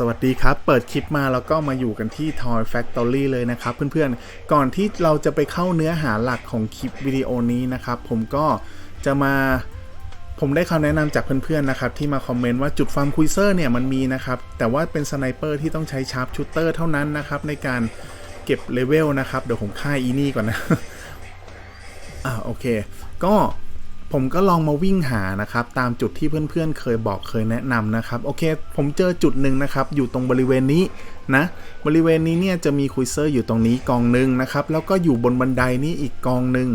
สวัสดีครับ เปิดคลิปมาแล้วก็มาอยู่กันที่ Toy Factory เลยนะครับเพื่อนๆ ก่อนที่เราจะไปเข้าเนื้อหาหลักของคลิปวิดีโอนี้นะครับ ผมก็จะมาผมได้คำแนะนำจากเพื่อนๆนะครับที่มาคอมเมนต์ว่าจุดฟาร์มคุยเซอร์เนี่ยมันมีนะครับแต่ว่าเป็นสไนเปอร์ที่ต้องใช้ชาร์ปชูเตอร์เท่านั้นนะครับในการเก็บเลเวลนะครับเดี๋ยวผมค่ายอีนี่ก่อนนะอ่าโอเค ก็ ผมก็ลองมาวิ่งหานะครับ ตามจุดที่เพื่อนๆ เคยบอกเคยแนะนำนะครับ โอเค ผมเจอจุดหนึ่งนะครับ อยู่ตรงบริเวณนี้นะ บริเวณนี้เนี่ยจะมีคุยเซอร์อยู่ตรงนี้กองหนึ่งนะครับ แล้วก็อยู่บนบันไดนี้อีกกองหนึ่ง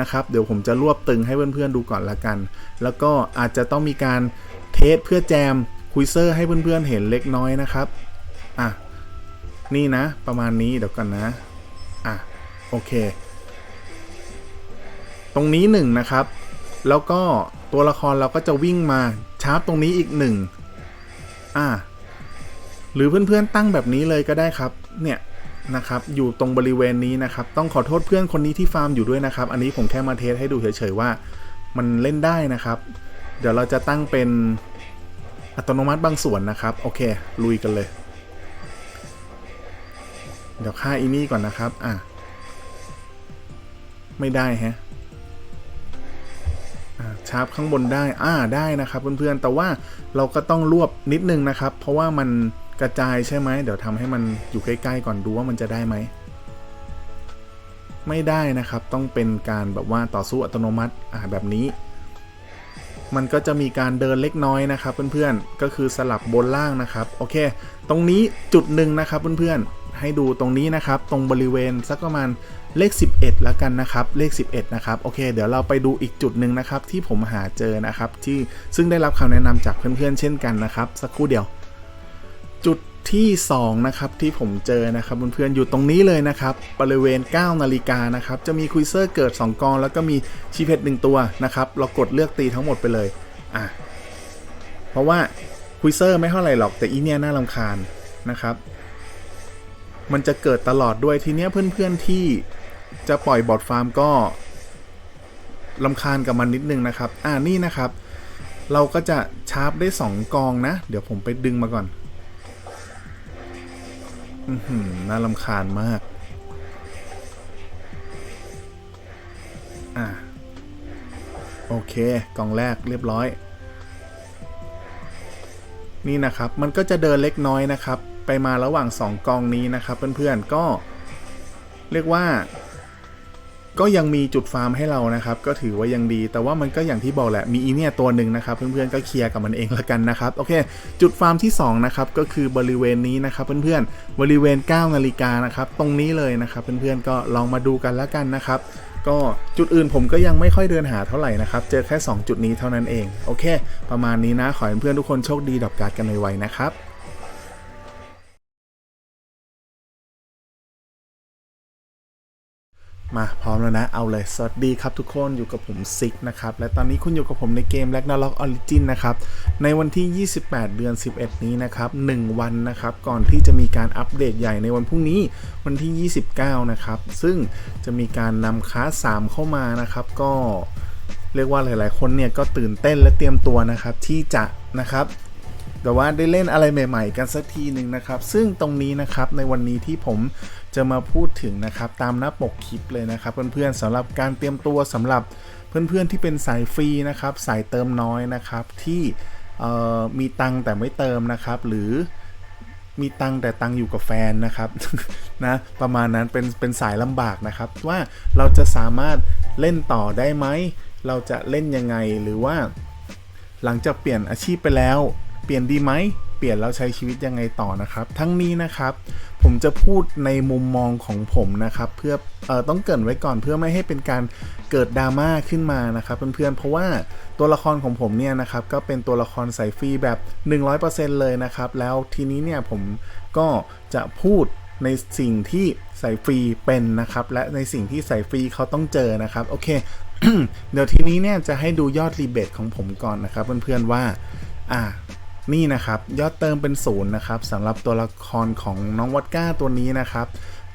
นะครับ เดี๋ยวผมจะรวบตึงให้เพื่อนๆดูก่อนละกัน แล้วก็อาจจะต้องมีการเทสเพื่อแจมคุยเซอร์ให้เพื่อนๆเห็นเล็กน้อยนะครับ อะ นี่นะ ประมาณนี้เดี๋ยวกันนะ อะ โอเค ตรงนี้หนึ่งนะครับ แล้วก็ตัวละครเราก็จะวิ่งมาชาร์ปตรงนี้อีกหนึ่งอ่า หรือเพื่อนๆตั้งแบบนี้เลยก็ได้ครับ เนี่ยนะครับ อยู่ตรงบริเวณนี้นะครับ ต้องขอโทษเพื่อนคนนี้ที่ฟาร์มอยู่ด้วยนะครับ อันนี้ผมแค่มาเทสให้ดูเฉยๆว่า มันเล่นได้นะครับ เดี๋ยวเราจะตั้งเป็นอัตโนมัติบางส่วนนะครับ โอเค ลุยกันเลย เดี๋ยวค่าอีนี่ก่อนนะครับ อะ ไม่ได้ฮะ ชาร์ปข้างบนได้ อ่าได้นะครับเพื่อนๆ แต่ว่าเราก็ต้องรวบนิดนึงนะครับ เพราะว่ามันกระจายใช่ไหม เดี๋ยวทำให้มันอยู่ใกล้ๆ ก่อนดูว่ามันจะได้ไหม ไม่ได้นะครับ ต้องเป็นการแบบว่าต่อสู้อัตโนมัติ อ่าแบบนี้ มันก็จะมีการเดินเล็กน้อยนะครับ เพื่อนๆ ก็คือสลับบนล่างนะครับ โอเค ตรงนี้จุดหนึ่งนะครับเพื่อนๆ ให้ดูตรงนี้นะครับ ตรงบริเวณสักประมาณเลข 11 แล้วกันนะครับ เลข 11 นะครับ โอเค เดี๋ยวเราไปดูอีกจุดหนึ่งนะครับ ที่ผมหาเจอนะครับ ที่ซึ่งได้รับคำแนะนำจากเพื่อนๆ เช่นกันนะครับ สักครู่เดียว จุดที่ 2 นะครับที่ผมเจอนะครับเพื่อนๆอยู่ตรงนี้เลยนะครับ บริเวณ 9 นาฬิกานะครับ จะมีคุยเซอร์เกิด 2 กอง แล้วก็มีชีเพชร1ตัวนะครับ เรากดเลือกตีทั้งหมดไปเลยอะเพราะว่าคุยเซอร์ไม่เท่าไหร่หรอกแต่อีเนี่ยน่ารำคาญนะครับ มันจะเกิดตลอดด้วยทีเนี้ยเพื่อนๆที่ จะปล่อยบอทฟาร์มก็ลำคาญกับมันนิดนึงนะครับ อ่านี่นะครับ เราก็จะชาร์ปได้ 2 กองนะ เดี๋ยวผมไปดึงมาก่อน อือหือน่าลำคาญมาก อ่าโอเค กองแรกเรียบร้อย นี่นะครับ มันก็จะเดินเล็กน้อยนะครับ ไปมาระหว่าง 2 กองนี้นะครับ เพื่อนๆ ก็เรียกว่า ก็ยังมีจุดฟาร์มให้เรานะครับ ก็ถือว่ายังดี แต่ว่ามันก็อย่างที่บอกแหละ มีอีเนี่ยตัวหนึ่งนะครับ เพื่อนๆก็เคลียร์กับมันเองละกันนะครับ โอเค จุดฟาร์มที่2นะครับ ก็คือบริเวณนี้นะครับ เพื่อนๆ บริเวณ9นาฬิกานะครับ ตรงนี้เลยนะครับ เพื่อนๆ ก็ลองมาดูกันละกันนะครับ ก็จุดอื่นผมก็ยังไม่ค่อยเดินหาเท่าไหร่นะครับ เจอแค่ 2 จุดนี้เท่านั้นเอง โอเค ประมาณนี้นะ ขอให้เพื่อนๆทุกคนโชคดีดอกการ์ดกันไวๆนะครับ มาพร้อมแล้วนะ เอาเลย สวัสดีครับทุกคนอยู่กับผมซิกนะครับ และตอนนี้คุณอยู่กับผมในเกม Ragnarok Origin นะครับ ในวันที่ 28 เดือน 11 นี้นะครับ 1 วันนะครับ ก่อนที่จะมีการอัปเดตใหญ่ในวันพรุ่งนี้วันที่ 29 นะครับ ซึ่งจะมีการนำคาส3เข้ามานะครับ ก็เรียกว่าหลาย ๆ คนเนี่ยก็ตื่นเต้นและเตรียมตัวนะครับ ที่จะนะครับแต่ว่าได้เล่นอะไรใหม่ ๆ กันสักทีหนึ่งนะครับ ซึ่งตรงนี้นะครับในวันนี้ที่ผม จะมาพูดถึงนะครับตามหน้าปกคลิปเลยนะครับ เพื่อนๆสำหรับการเตรียมตัวสำหรับเพื่อนๆที่เป็นสายฟรีนะครับสายเติมน้อยนะครับที่มีตังแต่ไม่เติมนะครับ หรือมีตังแต่ตังอยู่กับแฟนนะครับนะประมาณนั้นเป็นเป็นสายลำบากนะครับว่าเราจะสามารถเล่นต่อได้ไหม เราจะเล่นยังไงหรือว่า หลังจากเปลี่ยนอาชีพไปแล้ว เปลี่ยนดีไหม เปลี่ยนแล้วใช้ชีวิตยังไงต่อนะครับ ทั้งนี้นะครับ ผมจะพูดในมุมมองของผมนะครับ เพื่อออต้องเกินไว้ก่อนเพื่อไม่ให้เป็นการเกิดดราม่าขึ้นมานะครับเพื่อนๆเพราะว่าตัวละครของผมเนี่ยนะครับก็เป็นตัวละครสายฟรีแบบ 100%เลยนะครับ แล้วทีนี้เนี่ยผมก็จะพูดในสิ่งที่สายฟรีเป็นนะครับ และในสิ่งที่สายฟรีเขาต้องเจอนะครับโอเคเดี๋ยวทีนี้เนี่ยจะให้ดูยอดรีเบทของผมก่อนนะครับเพื่อนๆว่า อ่า นี่นะครับยอดเติมเป็นศูนย์นะครับสำหรับตัวละครของน้องวัดก้าตัวนี้นะครับ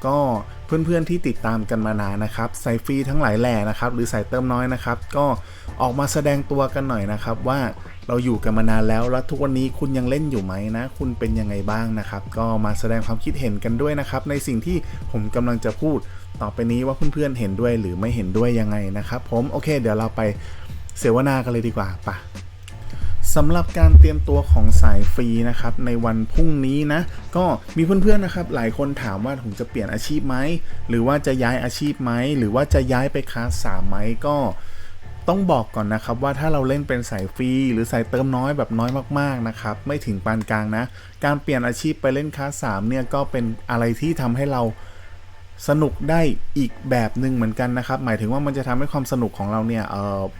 ก็เพื่อนๆที่ติดตามกันมานานนะครับใสายฟรีทั้งหลายแหล่นะครับ หรือใสายเติมน้อยนะครับ ก็ออกมาแสดงตัวกันหน่อยนะครับ ว่าเราอยู่กันมานานแล้วแล้วทุกวันนี้คุณยังเล่นอยู่ไหมนะ คุณเป็นยังไงบ้างนะครับ ก็มาแสดงความคิดเห็นกันด้วยนะครับ ในสิ่งที่ผมกำลังจะพูดต่อไปนี้ว่าเพื่อนๆเห็นด้วยหรือไม่เห็นด้วยยังไงนะครับ ผมโอเค เดี๋ยวเราไปเสวนากันเลยดีกว่าปะ สำหรับการเตรียมตัวของสายฟรีนะครับในวันพรุ่งนี้นะ ก็มีเพื่อนๆนะครับหลายคนถามว่าผมจะเปลี่ยนอาชีพไหมหรือว่าจะย้ายอาชีพไหมหรือว่าจะย้ายไปคลาสสามไหมก็ต้องบอกก่อนนะครับว่าถ้าเราเล่นเป็นสายฟรีหรือสายเติมน้อยแบบน้อยมากๆนะครับไม่ถึงปานกลางนะ การเปลี่ยนอาชีพไปเล่นคลาสสามเนี่ยก็เป็นอะไรที่ทำให้เรา สนุกได้อีกแบบหนึ่งเหมือนกันนะครับ หมายถึงว่ามันจะทำให้ความสนุกของเราเนี่ยเ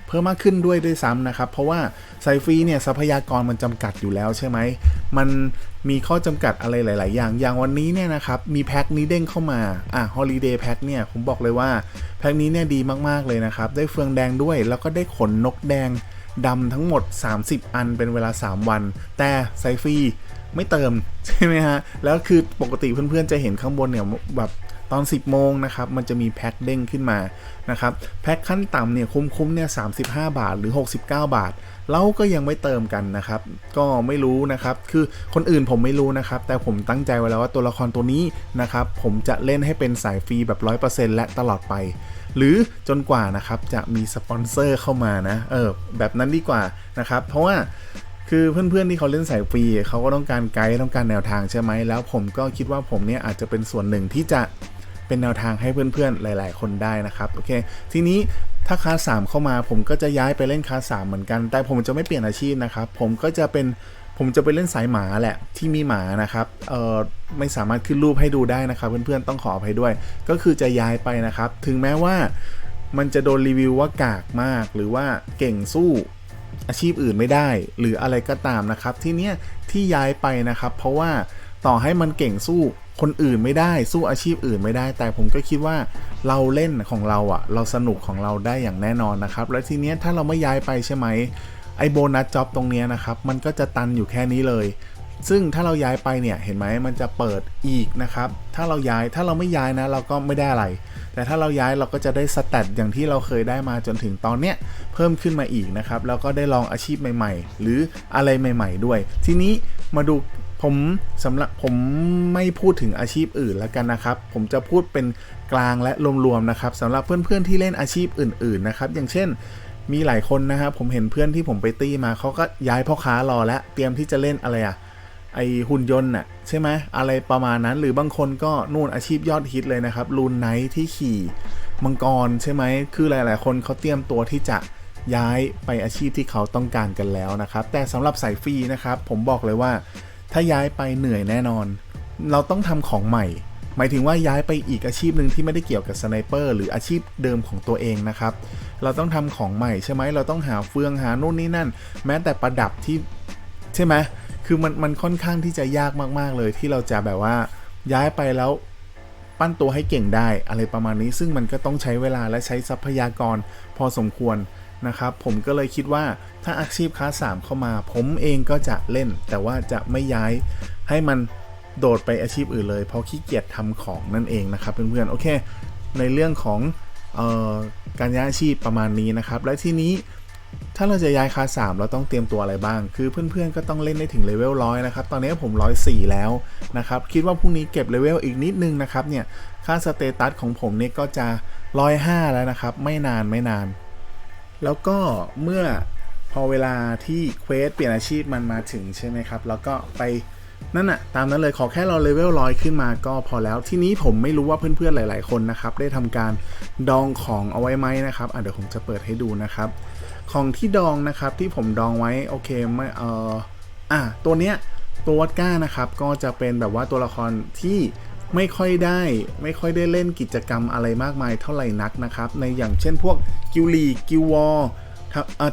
เพิ่มมากขึ้นด้วยด้วยซ้ำนะครับ เพราะว่าไซฟีเนี่ยทรัพยากรมันจำกัดอยู่แล้วใช่ไหม มันมีข้อจำกัดอะไรหลาย ๆ อย่าง อย่างวันนี้เนี่ยนะครับ มีแพ็คนี้เด้งเข้ามา อะฮอลิเดย์แพ็คเนี่ย ผมบอกเลยว่า แพ็คนี้เนี่ยดีมาก ๆ เลยนะครับ ได้เฟืองแดงด้วย แล้วก็ได้ขนนกแดงดำทั้งหมด 30 อันเป็นเวลา 3 วัน แต่ไซฟีไม่เติมใช่ไหมฮะ แล้วคือปกติเพื่อน ๆ จะเห็นข้างบนเนี่ยแบบ อน 10 โมงนะครับ มันจะมีแพ็คเด้งขึ้นมานะครับ แพ็คขั้นต่ำเนี่ยคุ้มๆเนี่ย35 บาทหรือ 69 บาท เราก็ยังไม่เติมกันนะครับ ก็ไม่รู้นะครับ คือคนอื่นผมไม่รู้นะครับ แต่ผมตั้งใจไว้แล้วว่าตัวละครตัวนี้นะครับ ผมจะเล่นให้เป็นสายฟรีแบบ 100%และตลอดไป หรือจนกว่านะครับจะมีสปอนเซอร์เข้ามานะ เออ แบบนั้นดีกว่านะครับ เพราะว่าคือเพื่อนๆที่เขาเล่นสายฟรีเขาก็ต้องการไกด์ต้องการแนวทางใช่ไหมแล้วผมก็คิดว่าผมเนี่ยอาจจะเป็นส่วนหนึ่งที่จะ เป็นแนวทางให้เพื่อนๆหลาย ๆ คนได้นะครับโอเคทีนี้ถ้าคลาสสามเข้ามาผมก็จะย้ายไปเล่นคลาสสามเหมือนกัน แต่ผมจะไม่เปลี่ยนอาชีพนะครับ ผมก็จะเป็นผมจะไปเล่นสายหมาแหละที่มีหมานะครับเอ่อไม่สามารถขึ้นรูปให้ดูได้นะครับ เพื่อนๆต้องขออภัยด้วย ก็คือจะย้ายไปนะครับ ถึงแม้ว่ามันจะโดนรีวิวว่ากากมาก หรือว่าเก่งสู้อาชีพอื่นไม่ได้ หรืออะไรก็ตามนะครับ ที่เนี้ยที่ย้ายไปนะครับ เพราะว่า ต่อให้มันเก่งสู้คนอื่นไม่ได้สู้อาชีพอื่นไม่ได้ แต่ผมก็คิดว่าเราเล่นของเราอะ่ะ เราสนุกของเราได้อย่างแน่นอนนะครับ และทีเนี้ยถ้าเราไม่ย้ายไปใช่ไหมไอโบนัสจ็อบตรงเนี้ยนะครับ มันก็จะตันอยู่แค่นี้เลย ซึ่งถ้าเราย้ายไปเนี่ยเห็นไหมมันจะเปิดอีกนะครับ ถ้าเราย้ายถ้าเราไม่ย้ายนะ เราก็ไม่ได้อะไร แต่ถ้าเราย้ายเราก็จะได้สแตทอย่างที่เราเคยได้มาจนถึงตอนเนี้ยเพิ่มขึ้นมาอีกนะครับแล้วก็ได้ลองอาชีพใหม่ ๆ หรืออะไรใหม่ ๆ ด้วย ทีนี้มาดู ผมสำหรับผมไม่พูดถึงอาชีพอื่นแล้วกันนะครับ ผมจะพูดเป็นกลางและรวมๆนะครับสำหรับเพื่อนๆที่เล่นอาชีพอื่น ๆ นะครับ อย่างเช่นมีหลายคนนะครับผมเห็นเพื่อนที่ผมไปตี้มาเขาก็ย้ายพ่อค้ารอแล้วเตรียมที่จะเล่นอะไรอะไอหุ่นยนต์น่ะใช่ไหมอะไรประมาณนั้นหรือบางคนก็นู่นอาชีพยอดฮิตเลยนะครับลูนไนท์ที่ขี่มังกรใช่ไหมคือหลาย ๆ คนเขาเตรียมตัวที่จะย้ายไปอาชีพที่เขาต้องการกันแล้วนะครับ แต่สำหรับสายฟรีนะครับ ผมบอกเลยว่า ถ้าย้ายไปเหนื่อยแน่นอน เราต้องทำของใหม่ หมายถึงว่าย้ายไปอีกอาชีพหนึ่งที่ไม่ได้เกี่ยวกับสไนเปอร์หรืออาชีพเดิมของตัวเองนะครับ เราต้องทำของใหม่ใช่ไหมเราต้องหาเฟืองหาโน่นนี่นั่น แม้แต่ประดับที่ใช่ไหมคือมันมันค่อนข้างที่จะยากมาก ๆ เลยที่เราจะแบบว่าย้ายไปแล้วปั้นตัวให้เก่งได้อะไรประมาณนี้ ซึ่งมันก็ต้องใช้เวลาและใช้ทรัพยากรพอสมควร นะครับ ผมก็เลยคิดว่าถ้าอาชีพค้าสามเข้ามา ผมเองก็จะเล่น แต่ว่าจะไม่ย้ายให้มันโดดไปอาชีพอื่นเลย เพราะขี้เกียจทำของนั่นเองนะครับ เพื่อนๆโอเค ในเรื่องของออการย้ายอาชีพประมาณนี้นะครับ และที่นี้ถ้าเราจะย้ายคาสามเราต้องเตรียมตัวอะไรบ้าง คือเพื่อนๆก็ต้องเล่นได้ถึงเลเวลร้อยนะครับ ตอนนี้ผมร้อยสี่แล้วนะครับ คิดว่าพรุ่งนี้เก็บเลเวลอีกนิดนึงนะครับเนี่ย ค่าสเตตัสของผมเนี่ยก็จะร้อยห้าแล้วนะครับ ไม่นานไม่นาน แล้วก็เมื่อพอเวลาที่เควสเปลี่ยนอาชีพมันมาถึงใช่ไหมครับ แล้วก็ไปนั่นอะตามนั้นเลยขอแค่เราเลเวลร้อยขึ้นมาก็พอแล้วที่นี้ผมไม่รู้ว่าเพื่อนๆหลาย ๆคนนะครับ ได้ทำการดองของเอาไว้ไหมนะครับอะเดี๋ยวผมจะเปิดให้ดูนะครับ ของที่ดองนะครับที่ผมดองไว้โอเคไม่เอออะตัวเนี้ยตัววัดก้านะครับก็จะเป็นแบบว่าตัวละครที่ ไม่ค่อยได้ไม่ค่อยได้เล่นกิจกรรมอะไรมากมายเท่าไหร่นักนะครับ ในอย่างเช่นพวกกิลลีกิววอล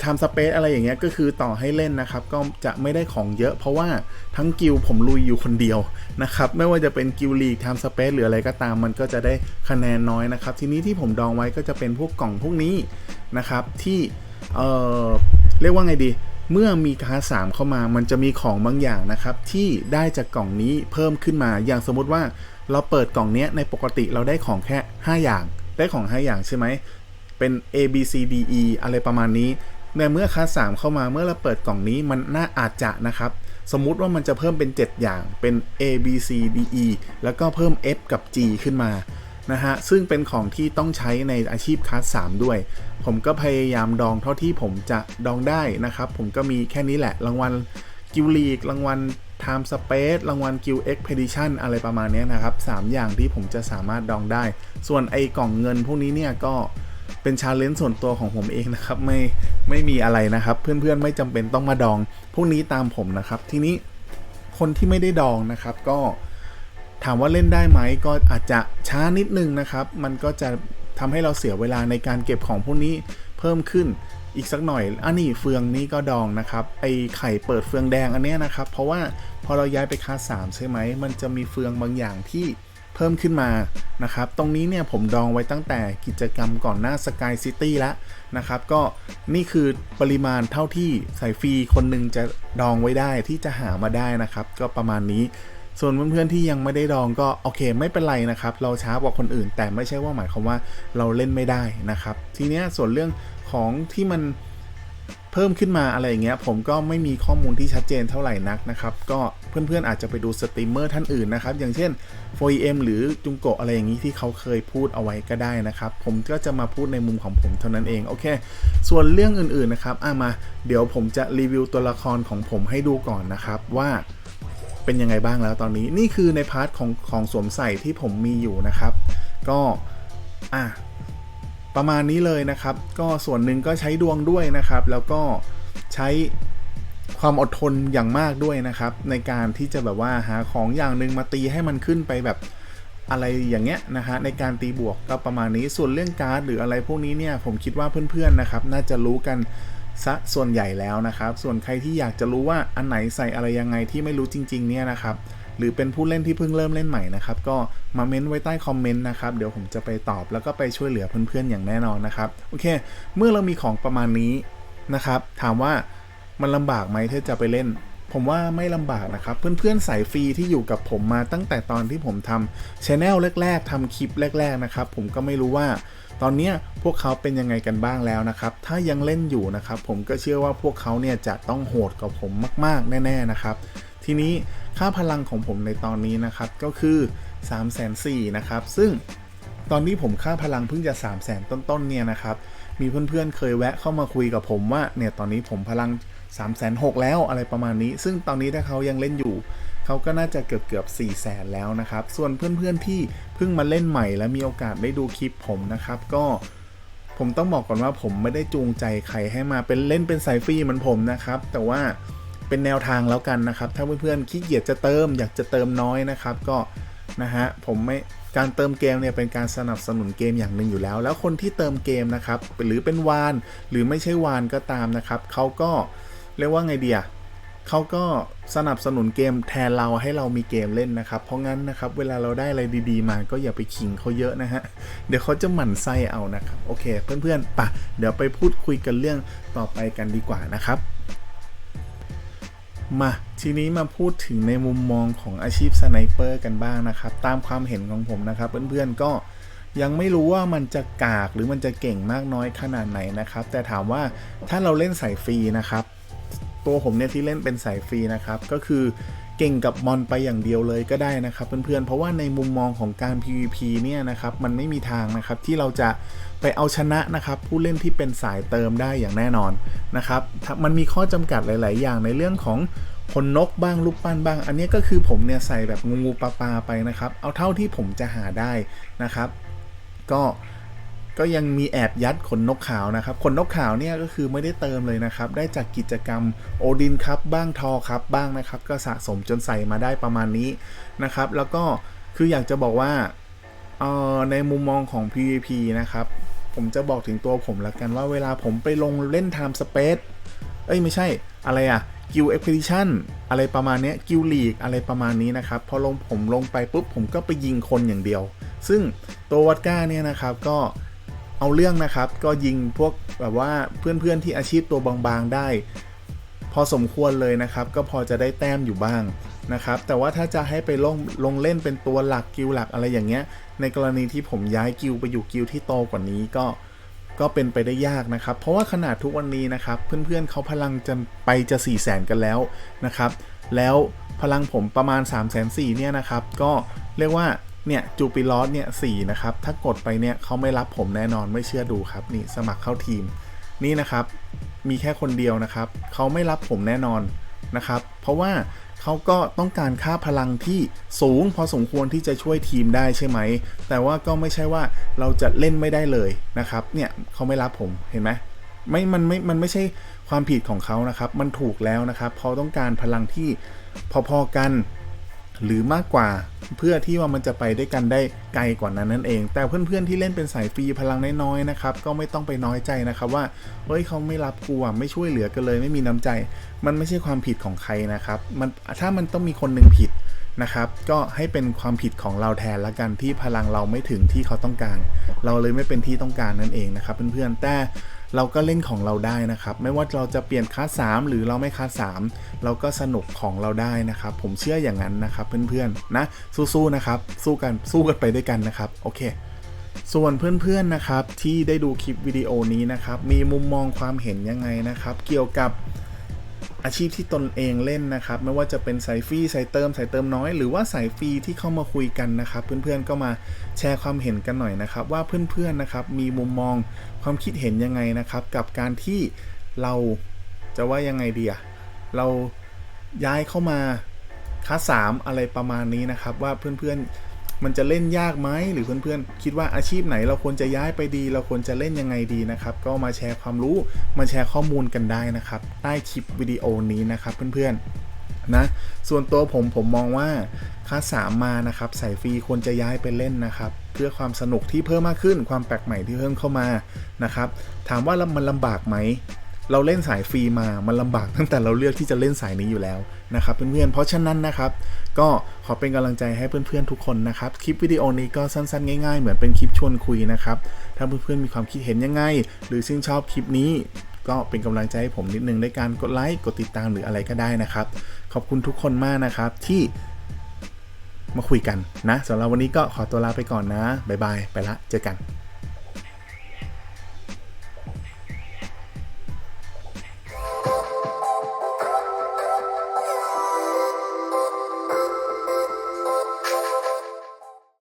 ทำสเปซอะไรอย่างเงี้ยก็คือต่อให้เล่นนะครับ ก็จะไม่ได้ของเยอะ เพราะว่าทั้งกิลผมลุยอยู่คนเดียวนะครับ ไม่ว่าจะเป็นกิลลีทำสเปซหรืออะไรก็ตามมันก็จะได้คะแนนน้อยนะครับ ทีนี้ที่ผมดองไว้ก็จะเป็นพวกกล่องพวกนี้นะครับที่เออเรียกว่าไงดี เมื่อมีคาสามเข้ามามันจะมีของบางอย่างนะครับ ที่ได้จากกล่องนี้เพิ่มขึ้นมา อย่างสมมุติว่าเราเปิดกล่องนี้ในปกติเราได้ของแค่ 5 อย่าง ได้ของ 5 อย่างใช่ไหมเป็น A B C D E อะไรประมาณนี้ในเมื่อคาสสามเข้ามาเมื่อเราเปิดกล่องนี้มันน่าอาจจะนะครับ สมมุติว่ามันจะเพิ่มเป็น 7 อย่างเป็น A B C D E แล้วก็เพิ่ม F กับ G ขึ้นมา นะฮะ ซึ่งเป็นของที่ต้องใช้ในอาชีพคลาส3ด้วย ผมก็พยายามดองเท่าที่ผมจะดองได้นะครับ ผมก็มีแค่นี้แหละ รางวัลกิลลีกรางวัล Time Space รางวัล Guild Expedition อะไรประมาณนี้นะครับ 3 อย่างที่ผมจะสามารถดองได้ ส่วนไอ้กล่องเงินพวกนี้เนี่ยก็เป็นชาเลนจ์ส่วนตัวของผมเองนะครับ ไม่ไม่มีอะไรนะครับ เพื่อนๆไม่จำเป็นต้องมาดอง พวกนี้ตามผมนะครับ ทีนี้คนที่ไม่ได้ดองนะครับก็ ถามว่าเล่นได้ไหมก็อาจจะช้านิดนึงนะครับ มันก็จะทำให้เราเสียเวลาในการเก็บของพวกนี้เพิ่มขึ้นอีกสักหน่อย อันนี้เฟืองนี้ก็ดองนะครับ ไอไข่เปิดเฟืองแดงอันเนี้ยนะครับ เพราะว่าพอเราย้ายไปคาสามใช่ไหม มันจะมีเฟืองบางอย่างที่เพิ่มขึ้นมา นะครับ ตรงนี้เนี่ยผมดองไว้ตั้งแต่กิจกรรมก่อนหน้าสกายซิตี้แล้วนะครับ ก็นี่คือปริมาณเท่าที่สายฟรีคนหนึ่งจะดองไว้ได้ที่จะหามาได้นะครับ ก็ประมาณนี้ ส่วนเพื่อนๆที่ยังไม่ได้ดองก็โอเคไม่เป็นไรนะครับ เราช้ากว่าคนอื่น แต่ไม่ใช่ว่าหมายความว่าเราเล่นไม่ได้นะครับ ทีนี้ส่วนเรื่องของที่มันเพิ่มขึ้นมาอะไรอย่างเงี้ยผมก็ไม่มีข้อมูลที่ชัดเจนเท่าไหร่นักนะครับ ก็เพื่อนๆอาจจะไปดูสตรีมเมอร์ท่านอื่นนะครับ อย่างเช่น 4M หรือจุงโกะอะไรอย่างนี้ที่เขาเคยพูดเอาไว้ก็ได้นะครับ ผมก็จะมาพูดในมุมของผมเท่านั้นเอง โอเค ส่วนเรื่องอื่นๆนะครับอะมา เดี๋ยวผมจะรีวิวตัวละครของผมให้ดูก่อนนะครับว่า เป็นยังไงบ้างแล้วตอนนี้นี่คือในพาร์ทของของสวมใส่ที่ผมมีอยู่นะครับ ก็อะประมาณนี้เลยนะครับ ก็ส่วนหนึ่งก็ใช้ดวงด้วยนะครับ แล้วก็ใช้ความอดทนอย่างมากด้วยนะครับ ในการที่จะแบบว่าหาของอย่างหนึ่งมาตีให้มันขึ้นไปแบบอะไรอย่างเงี้ยนะฮะในการตีบวกก็ประมาณนี้ส่วนเรื่องการ์ดหรืออะไรพวกนี้เนี่ยผมคิดว่าเพื่อนๆนะครับ น่าจะรู้กัน ซะส่วนใหญ่แล้วนะครับ ส่วนใครที่อยากจะรู้ว่าอันไหนใส่อะไรยังไงที่ไม่รู้จริง ๆ เนี่ยนะครับ หรือเป็นผู้เล่นที่เพิ่งเริ่มเล่นใหม่นะครับ ก็มาเม้นไว้ใต้คอมเมนต์นะครับ เดี๋ยวผมจะไปตอบแล้วก็ไปช่วยเหลือเพื่อนๆอย่างแน่นอนนะครับ โอเค เมื่อเรามีของประมาณนี้นะครับ ถามว่ามันลำบากไหมที่จะไปเล่น ผมว่าไม่ลำบากนะครับ เพื่อนๆสายฟรีที่อยู่กับผมมาตั้งแต่ตอนที่ผมทำชแนลแรก ๆทำคลิปแรก ๆ นะครับ ผมก็ไม่รู้ว่าตอนนี้พวกเขาเป็นยังไงกันบ้างแล้วนะครับ ถ้ายังเล่นอยู่นะครับ ผมก็เชื่อว่าพวกเขาเนี่ยจะต้องโหดกว่าผมมาก ๆ แน่ ๆ นะครับ ทีนี้ค่าพลังของผมในตอนนี้นะครับก็คือ 3 4 0 0 0นะครับ ซึ่งตอนนี้ผมค่าพลังเพิ่งจะ 3 0 0 0 0 0 ต้นๆ เนี่ยนะครับ มีเพื่อนๆ เคยแวะเข้ามาคุยกับผมว่าเนี่ยตอนนี้ผมพลัง 3 6 0 0 0แล้วอะไรประมาณนี้ ซึ่งตอนนี้ถ้าเขายังเล่นอยู่ เขาก็น่าจะเกือบเกือบ4 0 0แสนแล้วนะครับ ส่วนเพื่อนๆที่เพิ่งมาเล่นใหม่และมีโอกาสได้ดูคลิปผมนะครับ ก็ผมต้องบอกก่อนว่าผมไม่ได้จูงใจใครให้มาเป็นเล่นเป็นสายฟรีเหมือนผมนะครับ แต่ว่าเป็นแนวทางแล้วกันนะครับ ถ้าเพื่อนๆขี้เกียจจะเติม อยากจะเติมน้อยนะครับ ก็นะฮะผมไม่การเติมเกมเนี่ยเป็นการสนับสนุนเกมอย่างหนึ่งอยู่แล้ว แล้วคนที่เติมเกมนะครับหรือเป็นวานหรือไม่ใช่วานก็ตามนะครับเขาก็ เรียกว่าไงเดียเขาก็สนับสนุนเกมแทนเราให้เรามีเกมเล่นนะครับ เพราะงั้นนะครับ เวลาเราได้อะไรดีๆ มาก็อย่าไปขิงเขาเยอะนะฮะ เดี๋ยวเขาจะหมั่นไส้เอานะครับ โอเค เพื่อนๆปะเดี๋ยวไปพูดคุยกันเรื่องต่อไปกันดีกว่านะครับ มาทีนี้มาพูดถึงในมุมมองของอาชีพสไนเปอร์กันบ้างนะครับ ตามความเห็นของผมนะครับ เพื่อนๆก็ยังไม่รู้ว่ามันจะกากหรือมันจะเก่งมากน้อยขนาดไหนนะครับ แต่ถามว่าถ้าเราเล่นสายฟรีนะครับ ตัวผมเนี่ยที่เล่นเป็นสายฟรีนะครับ ก็คือเก่งกับมอนไปอย่างเดียวเลยก็ได้นะครับ เพื่อนๆ เพราะว่าในมุมมองของการ PVP เนี่ยนะครับมันไม่มีทางนะครับที่เราจะไปเอาชนะนะครับผู้เล่นที่เป็นสายเติมได้อย่างแน่นอนนะครับมันมีข้อจำกัดหลาย ๆ อย่างในเรื่องของคนนกบ้างลูกปั้นบ้าง อันนี้ก็คือผมเนี่ยใส่แบบงูงูปลาปลาไปนะครับ เอาเท่าที่ผมจะหาได้นะครับ ก็ ก็ยังมีแอบยัดขนนกขาวนะครับ ขนนกขาวเนี่ยก็คือไม่ได้เติมเลยนะครับ ได้จากกิจกรรมโอดินครับบ้างทอครับบ้างนะครับ ก็สะสมจนใส่มาได้ประมาณนี้นะครับ แล้วก็คืออยากจะบอกว่าเอ่อในมุมมองของ PVP นะครับ ผมจะบอกถึงตัวผมละกันว่าเวลาผมไปลงเล่น Time Space เอ้ยไม่ใช่อะไรอะ Guild Expedition อะไรประมาณนี้ย Guild League อะไรประมาณนี้นะครับ พอลงผมลงไปปุ๊บผมก็ไปยิงคนอย่างเดียว ซึ่งตัววัดก้าเนี่ยนะครับก็ เอาเรื่องนะครับ ก็ยิงพวกแบบว่าเพื่อนๆที่อาชีพตัวบางๆได้ พอสมควรเลยนะครับ ก็พอจะได้แต้มอยู่บ้างนะครับ แต่ว่าถ้าจะให้ไปลงลงเล่นเป็นตัวหลักกิลหลักอะไรอย่างเงี้ย ในกรณีที่ผมย้ายกิลไปอยู่กิลที่โตกว่านี้ก็ก็เป็นไปได้ยากนะครับ เพราะว่าขนาดทุกวันนี้นะครับ เพื่อนๆเขาพลังจะไปจะ 4 0 0แสนกันแล้วนะครับ แล้วพลังผมประมาณ 3 4 0 0 0เนี่ยนะครับ ก็เรียกว่า เนี่ยจูปิลอสเนี่ยสนะครับ ถ้ากดไปเนี่ยเขาไม่รับผมแน่นอนไม่เชื่อดูครับนี่สมัครเข้าทีม นี่นะครับ มีแค่คนเดียวนะครับเขาไม่รับผมแน่นอนนะครับ เพราะว่าเขาก็ต้องการค่าพลังที่สูงพอสมควรที่จะช่วยทีมได้ใช่ไหม แต่ว่าก็ไม่ใช่ว่าเราจะเล่นไม่ได้เลยนะครับ เนี่ยเขาไม่รับผมเห็นไหมไม่ มันไม่ มันไม่ใช่ความผิดของเขานะครับ มันถูกแล้วนะครับเขาต้องการพลังที่พอๆกัน หรือมากกว่าเพื่อที่ว่ามันจะไปได้กันได้ไกลกว่านั้นนั่นเอง แต่เพื่อนๆที่เล่นเป็นสายฟรีพลังน้อยๆนะครับก็ไม่ต้องไปน้อยใจนะครับว่าเฮ้ยเขาไม่รับกูอะไม่ช่วยเหลือกันเลย ไม่มีน้ำใจ มันไม่ใช่ความผิดของใครนะครับมันถ้ามันต้องมีคนหนึ่งผิดนะครับ ก็ให้เป็นความผิดของเราแทนละกันที่พลังเราไม่ถึงที่เขาต้องการ เราเลยไม่เป็นที่ต้องการนั่นเองนะครับเพื่อนๆแต่ เราก็เล่นของเราได้นะครับ ไม่ว่าเราจะเปลี่ยนคลาส3หรือเราไม่คลาส3เราก็สนุกของเราได้นะครับ ผมเชื่ออย่างนั้นนะครับเพื่อนๆนะสู้ๆนะครับ สู้กันสู้กันไปด้วยกันนะครับโอเคส่วนเพื่อนๆนะครับที่ได้ดูคลิปวิดีโอนี้นะครับมีมุมมองความเห็นยังไงนะครับ เกี่ยวกับ อาชีพที่ตนเองเล่นนะครับ ไม่ว่าจะเป็นสายฟรีสายเติมสายเติมน้อย หรือว่าสายฟรีที่เข้ามาคุยกันนะครับ เพื่อนๆก็มาแชร์ความเห็นกันหน่อยนะครับ ว่าเพื่อนๆนะครับมีมุมมองความคิดเห็นยังไงนะครับ กับการที่เราจะว่ายังไงดีอะเราย้ายเข้ามาคัสสามอะไรประมาณนี้นะครับ ว่าเพื่อนๆ มันจะเล่นยากไหมหรือเพื่อนๆ คิดว่าอาชีพไหนเราควรจะย้ายไปดี เราควรจะเล่นยังไงดีนะครับ ก็มาแชร์ความรู้มาแชร์ข้อมูลกันได้นะครับ ใต้คลิปวิดีโอนี้นะครับเพื่อนๆนะส่วนตัวผมผมมองว่าคลาสสามมานะครับสายฟรีควรจะย้ายไปเล่นนะครับ เพื่อความสนุกที่เพิ่มมากขึ้น ความแปลกใหม่ที่เพิ่มเข้ามานะครับ ถามว่ามันลำบากไหม เราเล่นสายฟรีมา มันลำบากตั้งแต่เราเลือกที่จะเล่นสายนี้อยู่แล้วนะครับเพื่อนๆ เพราะฉะนั้นนะครับก็ขอเป็นกำลังใจให้เพื่อนๆทุกคนนะครับคลิปวิดีโอนี้ก็สั้นๆ ง่ายๆ เหมือนเป็นคลิปชวนคุยนะครับถ้าเพื่อนๆมีความคิดเห็นยังไง หรือชื่นชอบคลิปนี้ก็เป็นกำลังใจให้ผมนิดนึงในการกดไลค์กดติดตามหรืออะไรก็ได้นะครับ ขอบคุณทุกคนมากนะครับที่มาคุยกันนะสำหรับวันนี้ก็ขอตัวลาไปก่อนนะบ๊ายบายไปละเจอกัน